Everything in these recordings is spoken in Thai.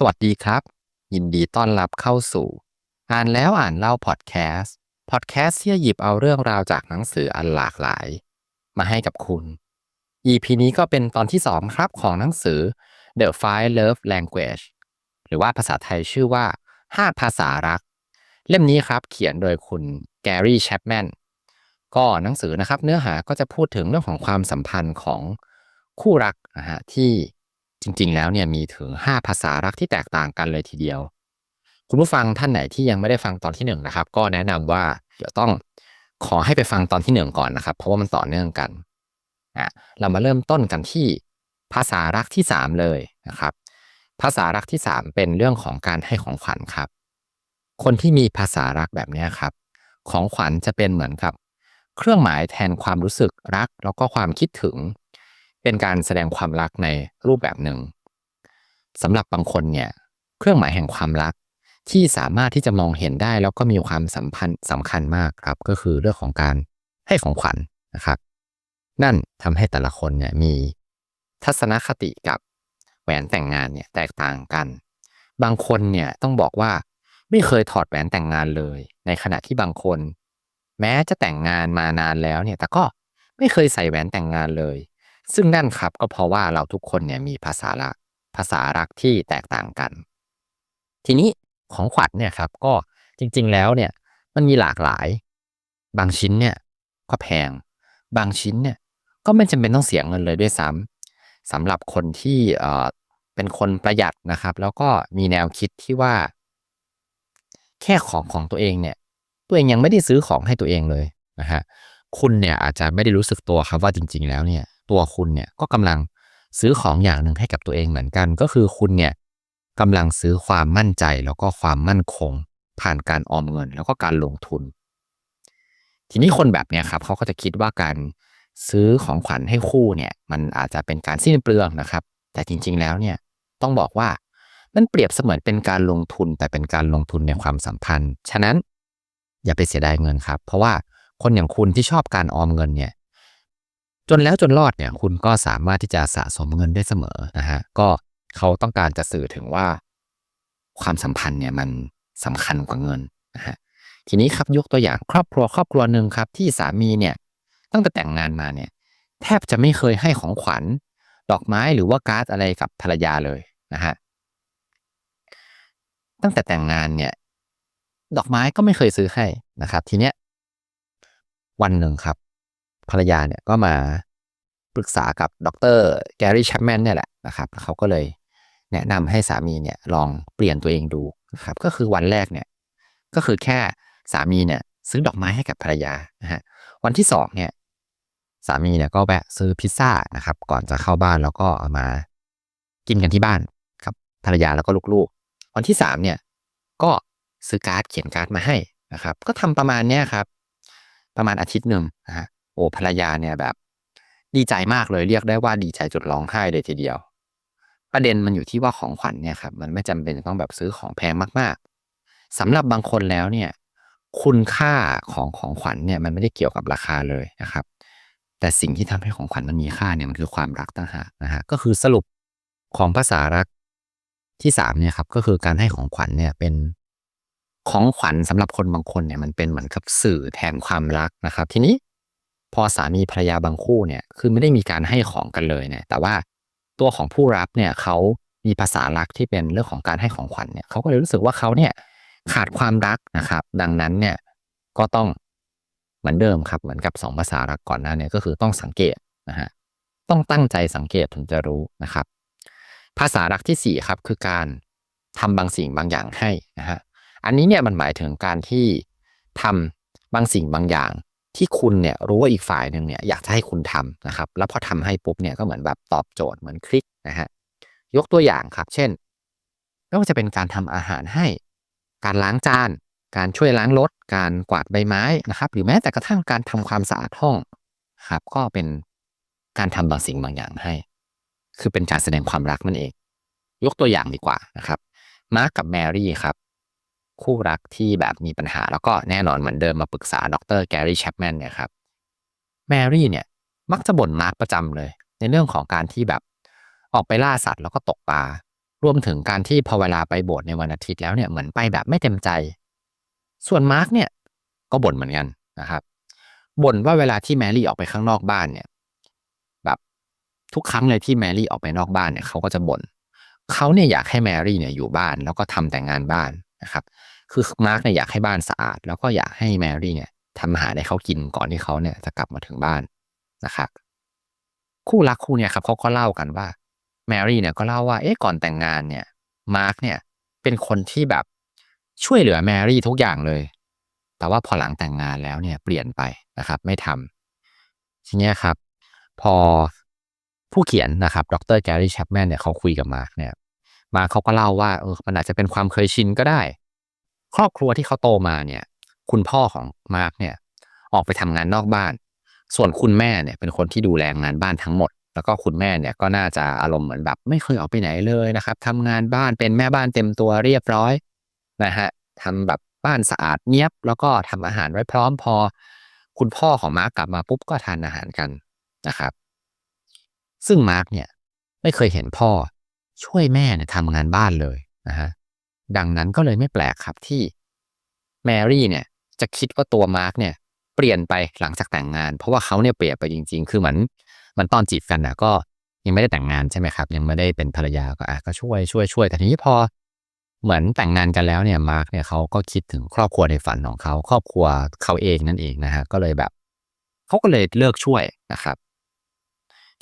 สวัสดีครับ ยินดีต้อนรับเข้าสู่ อ่านแล้วอ่านเล่าพอดแคสต์พอดแคสต์ที่จะหยิบเอาเรื่องราวจากหนังสืออันหลากหลาย มาให้กับคุณ EP นี้ก็เป็นตอนที่ 2 ครับของหนังสือ The Five Love Language หรือว่าภาษาไทยชื่อว่า 5 ภาษารัก เล่มนี้ครับเขียนโดยคุณแกรี่แชปแมนก็หนังสือนะครับเนื้อหาก็จะพูดถึงเรื่องของความสัมพันธ์ของคู่รักนะฮะที่ จริงๆ แล้วเนี่ยมีถึง 5 ภาษารักที่แตกต่างกันเลยทีเดียว คุณผู้ฟังท่านไหนที่ยังไม่ได้ฟังตอนที่ 1นงนะครับ ก็แนะนำว่าเดี๋ยวต้องขอให้ไปฟังตอนที่ 1 ก่อนนะครับ เพราะว่ามันต่อเนื่องกันอะเรามาเริ่มต้นกันที่ภาษารักที่ 3 เลยนะครับ ภาษารักที่ 3 เป็นเรื่องของการให้ของขวัญครับ คนที่มีภาษารักแบบนี้ครับ ของขวัญจะเป็นเหมือนกับ เครื่องหมายแทนความรู้สึกรัก แล้วก็ความคิดถึง เป็นการแสดงความรักในรูปแบบหนึ่งสำหรับบางคนเนี่ยเครื่องหมายแห่งความรักที่สามารถที่จะมองเห็นได้แล้วก็มีความสัมพันธ์สำคัญมากครับ ก็คือเรื่องของการให้ของขวัญนะครับ นั่นทำให้แต่ละคนเนี่ยมีทัศนคติกับแหวนแต่งงานเนี่ยแตกต่างกัน บางคนเนี่ยต้องบอกว่าไม่เคยถอดแหวนแต่งงานเลย ในขณะที่บางคน แม้จะแต่งงานมานานแล้วเนี่ยแต่ก็ไม่เคยใส่แหวนแต่งงานเลย ซึ่งนั่นครับก็เพราะว่าเราทุกคนเนี่ยมีภาษารักภาษารักที่แตกต่างกัน ทีนี้ของขวัญเนี่ยครับก็จริงๆแล้วเนี่ยมันมีหลากหลาย บางชิ้นเนี่ยก็แพง บางชิ้นเนี่ยก็ไม่จำเป็นต้องเสียเงินเลยด้วยซ้ำสำหรับคนที่เอ่อเป็นคนประหยัดนะครับ แล้วก็มีแนวคิดที่ว่า แค่ของของตัวเองเนี่ย ตัวเองยังไม่ได้ซื้อของให้ตัวเองเลยนะฮะคุณเนี่ยอาจจะไม่ได้รู้สึกตัวครับว่าจริง ๆ แล้วเนี่ย ตัวคุณเนี่ยก็กำลังซื้อของอย่างหนึ่งให้กับตัวเองเหมือนกัน ก็คือคุณเนี่ยกำลังซื้อความมั่นใจแล้วก็ความมั่นคง ผ่านการออมเงินแล้วก็การลงทุน ทีนี้คนแบบเนี้ยครับเขาก็จะคิดว่าการซื้อของขวัญให้คู่เนี่ย มันอาจจะเป็นการสิ้นเปลืองนะครับ แต่จริง ๆ แล้วเนี่ยต้องบอกว่ามันเปรียบเสมือนเป็นการลงทุนแต่เป็นการลงทุนในความสัมพันธ์ ฉะนั้นอย่าไปเสียดายเงินครับ เพราะว่าคนอย่างคุณที่ชอบการออมเงินเนี่ย จนแล้วจนรอดเนี่ยคุณก็สามารถที่จะสะสมเงินได้เสมอนะฮะก็เขาต้องการจะสื่อถึงว่า ความสัมพันธ์เนี่ยมันสำคัญกว่าเงินนะฮะทีนี้ครับยกตัวอย่างครอบครัวครอบครัวหนึ่งครับ ที่สามีเนี่ยตั้งแต่แต่งงานมาเนี่ย แทบจะไม่เคยให้ของขวัญ ดอกไม้หรือว่าการ์ดอะไรกับภรรยาเลยนะฮะตั้งแต่แต่งงานเนี่ย ดอกไม้ก็ไม่เคยซื้อให้นะครับ ทีเนี้ยวันหนึ่งครับ ภรรยาเนี่ยก็มาปรึกษากับดรแกรี่แชปแมนเนี่ยแหละนะครับเขาก็เลยแนะนำให้สามีเนี่ยลองเปลี่ยนตัวเองดูนะครับก็คือวันแรกเนี่ยก็คือแค่สามีเนี่ยซื้อดอกไม้ให้กับภรรยานะฮะวันที่สองเนี่ยสามีเนี่ยก็แวะซื้อพิซซ่านะครับก่อนจะเข้าบ้านแล้วก็เอามากินกันที่บ้านครับภรรยาแล้วก็ลูกๆ วันที่สามเนี่ยก็ซื้อการ์ดเขียนการ์ดมาให้นะครับ ก็ทำประมาณเนี้ยครับ ประมาณอาทิตย์หนึ่งนะฮะ โอ้ภรรยาเนี่ยแบบ ดีใจมากเลยเรียกได้ว่าดีใจจนร้องไห้เลยทีเดียว ประเด็นมันอยู่ที่ว่าของขวัญเนี่ยครับมันไม่จำเป็นต้องแบบซื้อของแพงมากๆสำหรับบางคนแล้วเนี่ย คุณค่าของของขวัญเนี่ยมันไม่ได้เกี่ยวกับราคาเลยนะครับ แต่สิ่งที่ทำให้ของขวัญมันมีค่าเนี่ยมันคือความรักต่างหากนะฮะก็คือสรุปของภาษารักที่สามเนี่ยครับก็คือการให้ของขวัญเนี่ยเป็นของขวัญสำหรับคนบางคนเนี่ยมันเป็นเหมือนกับสื่อแทนความรักนะครับ ทีนี้ พอสามีภรรยาบางคู่เนี่ยคือไม่ได้มีการให้ของกันเลยเนี่ยแต่ว่าตัวของผู้รับเนี่ยเขามีภาษารักที่เป็นเรื่องของการให้ของขวัญเนี่ยเขาก็เลยรู้สึกว่าเขาเนี่ยขาดความรักนะครับ ดังนั้นเนี่ยก็ต้องเหมือนเดิมครับเหมือนกับสองภาษารักก่อนหน้าเนี่ยก็คือต้องสังเกตนะฮะต้องตั้งใจสังเกตถึงจะรู้นะครับ ภาษารักที่สี่ครับคือการทำบางสิ่งบางอย่างให้นะฮะอันนี้เนี่ยมันหมายถึงการที่ทำบางสิ่งบางอย่าง ที่คุณเนี่ยรู้ว่าอีกฝ่ายหนึ่งเนี่ยอยากจะให้คุณทำนะครับ แล้วพอทำให้ปุ๊บเนี่ยก็เหมือนแบบตอบโจทย์เหมือนคลิกนะฮะยกตัวอย่างครับ เช่นไม่ว่าจะเป็นการทำอาหารให้ การล้างจาน การช่วยล้างรถ การกวาดใบไม้นะครับ หรือแม้แต่กระทั่งการทำความสะอาดห้องครับ ก็เป็นการทำบางสิ่งบางอย่างให้ คือเป็นการแสดงความรักนั่นเอง ยกตัวอย่างดีกว่านะครับมาร์กกับแมรี่ครับ คู่รักที่แบบมีปัญหา แล้วก็แน่นอนเหมือนเดิมมาปรึกษาดรแกรี่แชปแมนเนี่ยครับแมรี่เนี่ยมักจะบ่นมาร์กประจำเลย ในเรื่องของการที่แบบออกไปล่าสัตว์แล้วก็ตกปลารวมถึงการที่พอเวลาไปโบสถ์ในวันอาทิตย์แล้วเนี่ยเหมือนไปแบบไม่เต็มใจ ส่วนมาร์กเนี่ยก็บ่นเหมือนกันนะครับบ่นว่าเวลาที่แมรี่ออกไปข้างนอกบ้านเนี่ย แบบทุกครั้งเลยที่แมรี่ออกไปนอกบ้านเนี่ยเขาก็จะบน่นเขาเนี่ยอยากให้แมรี่เนี่ยอยู่บ้านแล้วก็ทำแต่งานบ้าน นะครับ คือมาร์กเนี่ยอยากให้บ้านสะอาด แล้วก็อยากให้แมรี่เนี่ยทำอาหารให้เขากินก่อนที่เขาเนี่ยจะกลับมาถึงบ้านนะครับ คู่รักคู่เนี่ยครับเขาก็เล่ากันว่าแมรี่เนี่ยก็เล่าว่าเอ๊ะก่อนแต่งงานเนี่ยมาร์กเนี่ยเป็นคนที่แบบช่วยเหลือแมรี่ทุกอย่างเลย แต่ว่าพอหลังแต่งงานแล้วเนี่ยเปลี่ยนไปนะครับ ไม่ทำทีนี้ครับ พอผู้เขียนนะครับ ดรแกรี่แชปแมนเนี่ยเขาคุยกับมาร์กเนี่ย มาเขาก็เล่าว่าเออมันอาจจะเป็นความเคยชินก็ได้ ครอบครัวที่เขาโตมาเนี่ย คุณพ่อของมาร์กเนี่ย ออกไปทำงานนอกบ้าน ส่วนคุณแม่เนี่ยเป็นคนที่ดูแลงานบ้านทั้งหมด แล้วก็คุณแม่เนี่ยก็น่าจะอารมณ์เหมือนแบบ ไม่เคยออกไปไหนเลยนะครับทำงานบ้านเป็นแม่บ้านเต็มตัวเรียบร้อยนะฮะทำแบบบ้านสะอาดเนียบ แล้วก็ทำอาหารไว้พร้อมพอ คุณพ่อของมาร์กกลับมาปุ๊บก็ทานอาหารกันนะครับ ซึ่งมาร์กเนี่ยไม่เคยเห็นพ่อ ช่วยแม่เนี่ยทำงานบ้านเลยนะฮะดังนั้นก็เลยไม่แปลกครับที่แมรี่เนี่ยจะคิดว่าตัวมาร์กเนี่ยเปลี่ยนไปหลังจากแต่งงาน เพราะว่าเขาเนี่ยเปลี่ยนไปจริง ๆ คือเหมือนมันตอนจีบกันนะก็ยังไม่ได้แต่งงานใช่ไหมครับ ยังไม่ได้เป็นภรรยาก็อะก็ช่วยช่วยช่วยแต่ทีนี้พอเหมือนแต่งงานกันแล้วเนี่ยมาร์กเนี่ยเขาก็คิดถึงครอบครัวในฝันของเขา ครอบครัวเขาเองนั่นเองนะฮะก็เลยแบบเขาก็เลยเลิกช่วยนะครับ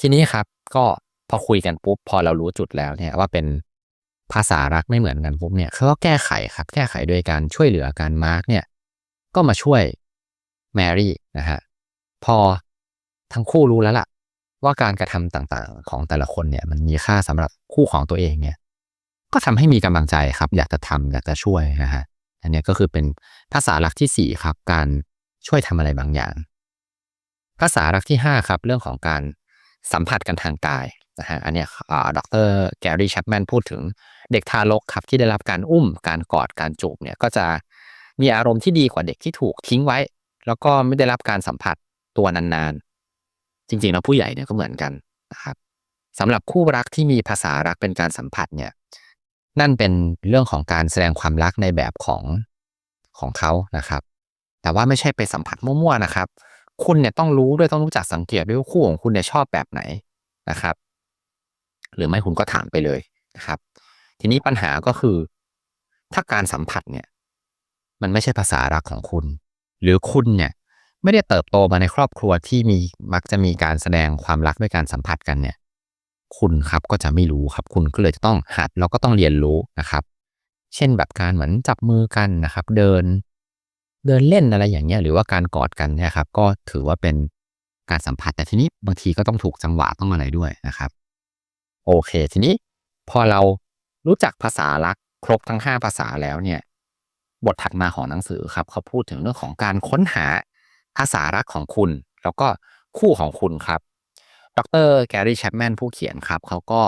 ทีนี้ครับก็ พอคุยกันปุ๊บพอเรารู้จุดแล้วเนี่ยว่าเป็นภาษารักไม่เหมือนกันปุ๊บเนี่ยเขาก็แก้ไขครับ แก้ไขโดยการช่วยเหลือการมาร์กเนี่ยก็มาช่วยแมรี่นะฮะพอทั้งคู่รู้แล้วล่ะ ว่าการกระทำต่างๆ ของแต่ละคนเนี่ยมันมีค่าสำหรับคู่ของตัวเองเนี่ยก็ทำให้มีกำลังใจครับ อยากจะทำอยากจะช่วยนะฮะอันนี้ก็คือเป็นภาษารักที่สี่ครับ การช่วยทำอะไรบางอย่าง ภาษารักที่ห้าครับ เรื่องของการสัมผัสกันทางกาย นะฮะอันนี้ดรแกรี่แชปแมนพูดถึงเด็กทารกครับที่ได้รับการอุ้มการกอดการจูบเนี่ยก็จะมีอารมณ์ที่ดีกว่าเด็กที่ถูกทิ้งไว้ แล้วก็ไม่ได้รับการสัมผัสตัวนานๆ จริงๆแล้วผู้ใหญ่เนี่ยก็เหมือนกันนะครับสำหรับคู่รักที่มีภาษารักเป็นการสัมผัสเนี่ยนั่นเป็นเรื่องของการแสดงความรักในแบบของของเขานะครับ แต่ว่าไม่ใช่ไปสัมผัสมั่วๆนะครับ คุณเนี่ยต้องรู้ด้วยต้องรู้จักสังเกตด้วยว่าคู่ของคุณเนี่ยชอบแบบไหนนะครับ หรือไม่คุณก็ถามไปเลยนะครับ ทีนี้ปัญหาก็คือ ถ้าการสัมผัสเนี่ย มันไม่ใช่ภาษารักของคุณ หรือคุณเนี่ยไม่ได้เติบโตมาในครอบครัวที่มีมักจะมีการแสดงความรักด้วยการสัมผัสกันเนี่ย คุณครับก็จะไม่รู้ครับ คุณก็เลยจะต้องหัดแล้วก็ต้องเรียนรู้นะครับ เช่นแบบการเหมือนจับมือกันนะครับ เดิน เดินเล่นอะไรอย่างเงี้ยหรือว่าการกอดกันเนี่ยครับ ก็ถือว่าเป็นการสัมผัสแต่ทีนี้บางทีก็ต้องถูกจังหวะต้องอะไรด้วยนะครับ โอเค ทีนี้พอเรารู้จักภาษารักครบทั้ง 5 ภาษาแล้วเนี่ย บทถัดมาของหนังสือครับ เขาพูดถึงเรื่องของการค้นหาภาษารักของคุณ แล้วก็คู่ของคุณครับ ดรแกรี่แชปแมนผู้เขียนครับ เขาก็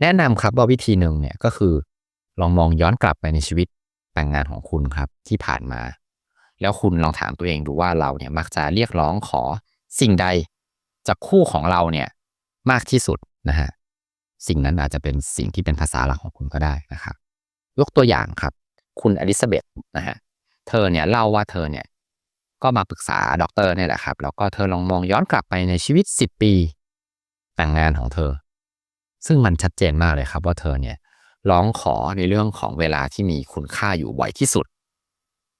แนะนำครับว่าวิธีหนึ่งเนี่ยก็คือลองมองย้อนกลับไปในชีวิตแต่งงานของคุณครับที่ผ่านมา แล้วคุณลองถามตัวเองดูว่าเราเนี่ยมักจะเรียกร้องขอสิ่งใดจากคู่ของเราเนี่ยมากที่สุดนะฮะ สิ่งนั้นอาจจะเป็นสิ่งที่เป็นภาษาหลักของคุณก็ได้นะครับ ยกตัวอย่างครับ คุณอลิซาเบธนะฮะเธอเนี่ยเล่าว่าเธอเนี่ยก็มาปรึกษาด็อกเตอร์เนี่ยแหละครับแล้วก็เธอลองมองย้อนกลับไปในชีวิต 10 ปี แต่งงานของเธอ ซึ่งมันชัดเจนมากเลยครับว่าเธอเนี่ยร้องขอในเรื่องของเวลาที่มีคุณค่าอยู่บ่อยที่สุด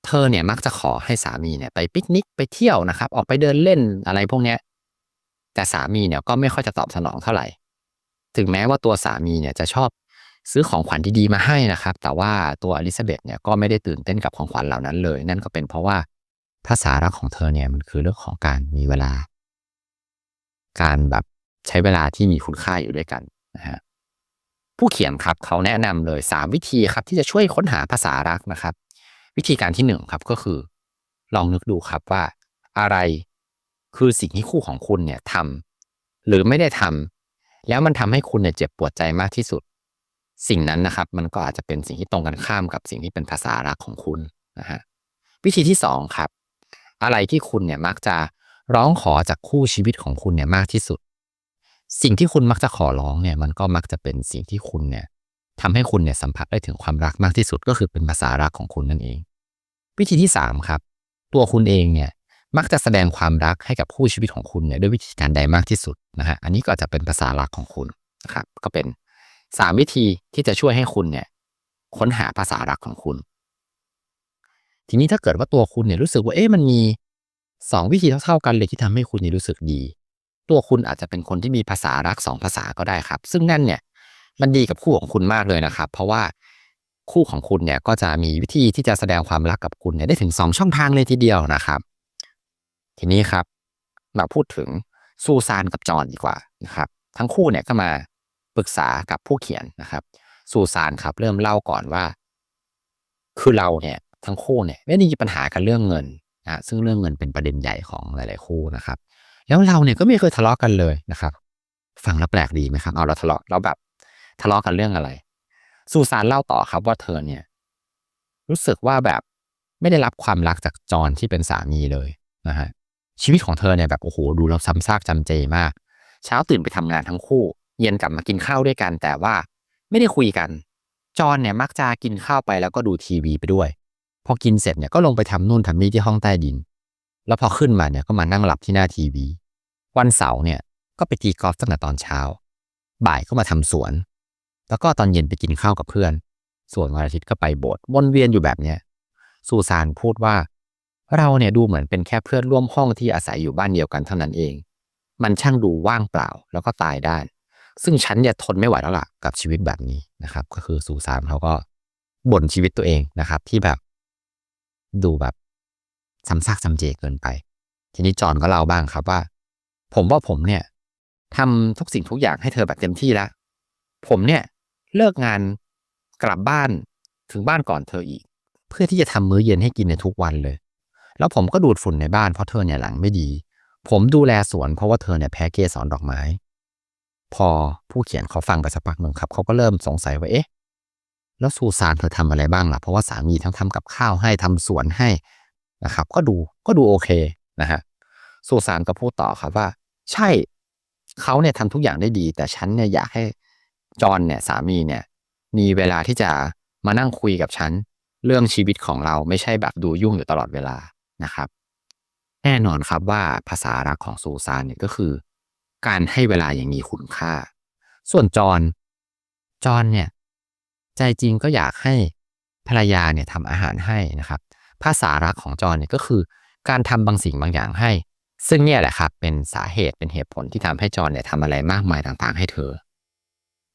เธอเนี่ยมักจะขอให้สามีเนี่ยไปปิกนิกไปเที่ยวนะครับ ออกไปเดินเล่นอะไรพวกเนี้ยแต่สามีเนี่ยก็ไม่ค่อยจะตอบสนองเท่าไหร่ ถึงแม้ว่าตัวสามีเนี่ยจะชอบซื้อของขวัญดีๆมาให้นะครับ แต่ว่าตัวอลิซาเบธเนี่ยก็ไม่ได้ตื่นเต้นกับของขวัญเหล่านั้นเลย นั่นก็เป็นเพราะว่าภาษารักของเธอเนี่ยมันคือเรื่องของการมีเวลา การแบบใช้เวลาที่มีคุณค่าอยู่ด้วยกันนะฮะผู้เขียนครับเขาแนะนำเลย 3 วิธีครับ ที่จะช่วยค้นหาภาษารักนะครับ วิธีการที่ 1 ครับก็คือ ลองนึกดูครับว่าอะไรคือสิ่งที่คู่ของคุณเนี่ยทำหรือไม่ได้ทำ แล้วมันทำให้คุณเนี่ยเจ็บปวดใจมากที่สุด สิ่งนั้นนะครับ มันก็อาจจะเป็นสิ่งที่ตรงกันข้ามกับสิ่งที่เป็นภาษารักของคุณนะฮะวิธีที่สองครับ อะไรที่คุณเนี่ยมักจะร้องขอจากคู่ชีวิตของคุณเนี่ยมากที่สุด สิ่งที่คุณมักจะขอร้องเนี่ย มันก็มักจะเป็นสิ่งที่คุณเนี่ยทำให้คุณเนี่ยสัมผัสได้ถึงความรักมากที่สุดก็คือเป็นภาษารักของคุณนั่นเอง วิธีที่3ครับ ตัวคุณเองเนี่ย มักจะแสดงความรักให้กับคู่ชีวิตของคุณเนี่ยด้วยวิธีการใดมากที่สุดนะฮะอันนี้ก็จะเป็นภาษารักของคุณนะครับก็เป็น 3 วิธีที่จะช่วยให้คุณเนี่ยค้นหาภาษารักของคุณ ทีนี้ถ้าเกิดว่าตัวคุณเนี่ยรู้สึกว่าเอ๊ะมันมีสองวิธีเท่าๆกันเลยที่ทำให้คุณเนี่ยรู้สึกดี ตัวคุณอาจจะเป็นคนที่มีภาษารักสองภาษาก็ได้ครับ ซึ่งนั่นเนี่ยมันดีกับคู่ของคุณมากเลยนะครับ เพราะว่าคู่ของคุณเนี่ยก็จะมีวิธีที่จะแสดงความรักกับคุณเนี่ยได้ถึง 2 ช่องทางเลยทีเดียวนะครับ ทีนี้ครับ มาพูดถึงซูซานกับจอห์นดีกว่านะครับ ทั้งคู่เนี่ยก็มาปรึกษากับผู้เขียนนะครับ ซูซานครับ เริ่มเล่าก่อนว่า คือเราเนี่ยทั้งคู่เนี่ยไม่ได้มีปัญหากันเรื่องเงินนะซึ่งเรื่องเงินเป็นประเด็นใหญ่ของหลาย ๆ คู่นะครับ แล้วเราเนี่ยก็ไม่เคยทะเลาะกันเลยนะครับ ฟังแล้วแปลกดีไหมครับเอาเราทะเลาะเราแบบทะเลาะกันเรื่องอะไร ซูซานเล่าต่อครับว่าเธอเนี่ย รู้สึกว่าแบบไม่ได้รับความรักจากจอนที่เป็นสามีเลยนะฮะ ชีวิตของเธอเนี่ยแบบโอ้โหดูเราซ้ำซากจำเจมาก เช้าตื่นไปทำงานทั้งคู่ เย็นกลับมากินข้าวด้วยกัน แต่ว่าไม่ได้คุยกัน จอนเนี่ยมักจะกินข้าวไปแล้วก็ดูทีวีไปด้วย พอกินเสร็จเนี่ยก็ลงไปทำนู่นทำนี่ที่ห้องใต้ดิน แล้วพอขึ้นมาเนี่ยก็มานั่งหลับที่หน้าทีวี วันเสาร์เนี่ยก็ไปตีกอล์ฟตั้งแต่ตอนเช้า บ่ายก็มาทำสวน แล้วก็ตอนเย็นไปกินข้าวกับเพื่อน ส่วนวันอาทิตย์ก็ไปโบสถ์วนเวียนอยู่แบบเนี้ย ซูซานพูดว่า เราเนี่ยดูเหมือนเป็นแค่เพื่อนร่วมห้องที่อาศัยอยู่บ้านเดียวกันเท่านั้นเอง มันช่างดูว่างเปล่าแล้วก็ตายได้ ซึ่งฉันเนี่ยทนไม่ไหวแล้วล่ะกับชีวิตแบบนี้นะครับ ก็คือซูซานเขาก็บ่นชีวิตตัวเองนะครับ ที่แบบ ดูแบบซ้ำซากซ้ำเจเกินไป ทีนี้จอนก็เล่าบ้างครับว่า ผมว่าผมเนี่ยทำทุกสิ่งทุกอย่างให้เธอแบบเต็มที่แล้วผมเนี่ยเลิกงานกลับบ้านถึงบ้านก่อนเธออีก เพื่อที่จะทำมื้อเย็นให้กินในทุกวันเลย แล้วผมก็ดูดฝุ่นในบ้านเพราะเธอเนี่ยหลังไม่ดี ผมดูแลสวนเพราะว่าเธอเนี่ยแพ้เกสรดอกไม้ พอผู้เขียนเขาฟังไปสักพักหนึ่งครับเขาก็เริ่มสงสัยว่าเอ๊ะแล้วซูซานเธอทำอะไรบ้างล่ะ เพราะว่าสามีทั้งทำกับข้าวให้ทำสวนให้นะครับ ก็ดูก็ดูโอเคนะฮะซูซานก็พูดต่อครับว่า ใช่เขาเนี่ยทำทุกอย่างได้ดี แต่ฉันเนี่ยอยากให้จอนเนี่ยสามีเนี่ยมีเวลาที่จะมานั่งคุยกับฉัน เรื่องชีวิตของเราไม่ใช่แบบดูยุ่งอยู่ตลอดเวลา นะครับ แน่นอนครับว่าภาษารักของซูซานเนี่ยก็คือ การให้เวลาอย่างมีคุณค่า ส่วนจอนจอนเนี่ยใจจริงก็อยากให้ภรรยาเนี่ยทำอาหารให้นะครับ ภาษารักของจอนเนี่ยก็คือ การทำบางสิ่งบางอย่างให้ ซึ่งเนี่ยแหละครับเป็นสาเหตุเป็นเหตุผลที่ทำให้จอนเนี่ยทำอะไรมากมายต่างๆ ให้เธอ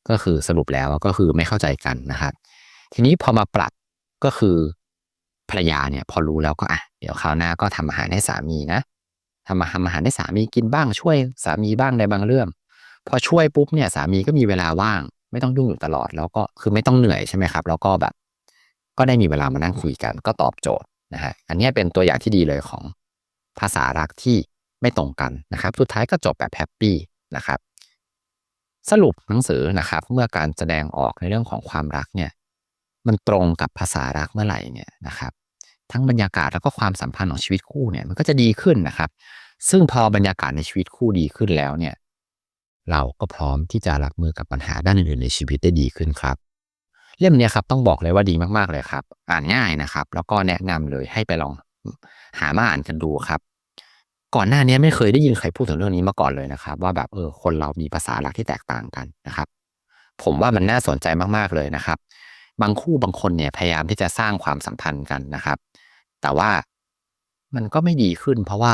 ก็คือสรุปแล้วก็คือไม่เข้าใจกันนะครับ ทีนี้พอมาปรับก็คือภรรยาเนี่ยพอรู้แล้วก็อะ เดี๋ยวคราวหน้าก็ทำอาหารให้สามีนะทำทำอาหารให้สามีกินบ้างช่วยสามีบ้างในบางเรื่อง พอช่วยปุ๊บเนี่ยสามีก็มีเวลาว่าง ไม่ต้องยุ่งอยู่ตลอด แล้วก็คือไม่ต้องเหนื่อยใช่ไหมครับ แล้วก็แบบ ก็ได้มีเวลามานั่งคุยกันก็ตอบโจทย์นะฮะอันนี้เป็นตัวอย่างที่ดีเลยของภาษารักที่ไม่ตรงกันนะครับ สุดท้ายก็จบแบบแฮปปี้นะครับสรุปหนังสือนะครับ เมื่อการแสดงออกในเรื่องของความรักเนี่ย มันตรงกับภาษารักเมื่อไหร่เนี่ยนะครับ ทั้งบรรยากาศแล้วก็ความสัมพันธ์ของชีวิตคู่เนี่ยมันก็จะดีขึ้นนะครับ ซึ่งพอบรรยากาศในชีวิตคู่ดีขึ้นแล้วเนี่ยเราก็พร้อมที่จะรับมือกับปัญหาด้านอื่นๆในชีวิตได้ดีขึ้นครับ เล่มนี้ครับต้องบอกเลยว่าดีมากๆเลยครับ อ่านง่ายนะครับ แล้วก็แนะนำเลยให้ไปลองหามาอ่านกันดูครับ ก่อนหน้านี้ไม่เคยได้ยินใครพูดถึงเรื่องนี้มาก่อนเลยนะครับ ว่าแบบเออคนเรามีภาษารักที่แตกต่างกันนะครับ ผมว่ามันน่าสนใจมากๆเลยนะครับ บางคู่บางคนเนี่ยพยายามที่จะสร้างความสัมพันธ์กันนะครับ แต่ว่ามันก็ไม่ดีขึ้น เพราะว่า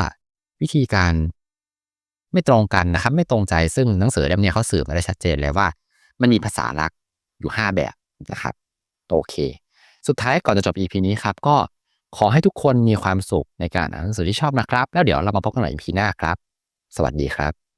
วิธีการไม่ตรงกันนะครับ ไม่ตรงใจซึ่งหนังสือเล่มนี้เขาสื่อมาได้ชัดเจนเลยว่า มันมีภาษารักอยู่ 5 แบบนะครับโอเค สุดท้ายก่อนจะจบ EP นี้ครับ ก็ขอให้ทุกคนมีความสุขในการอ่านหนังสือที่ชอบนะครับ แล้วเดี๋ยวเรามาพบกันใหม่ EP หน้าครับ สวัสดีครับ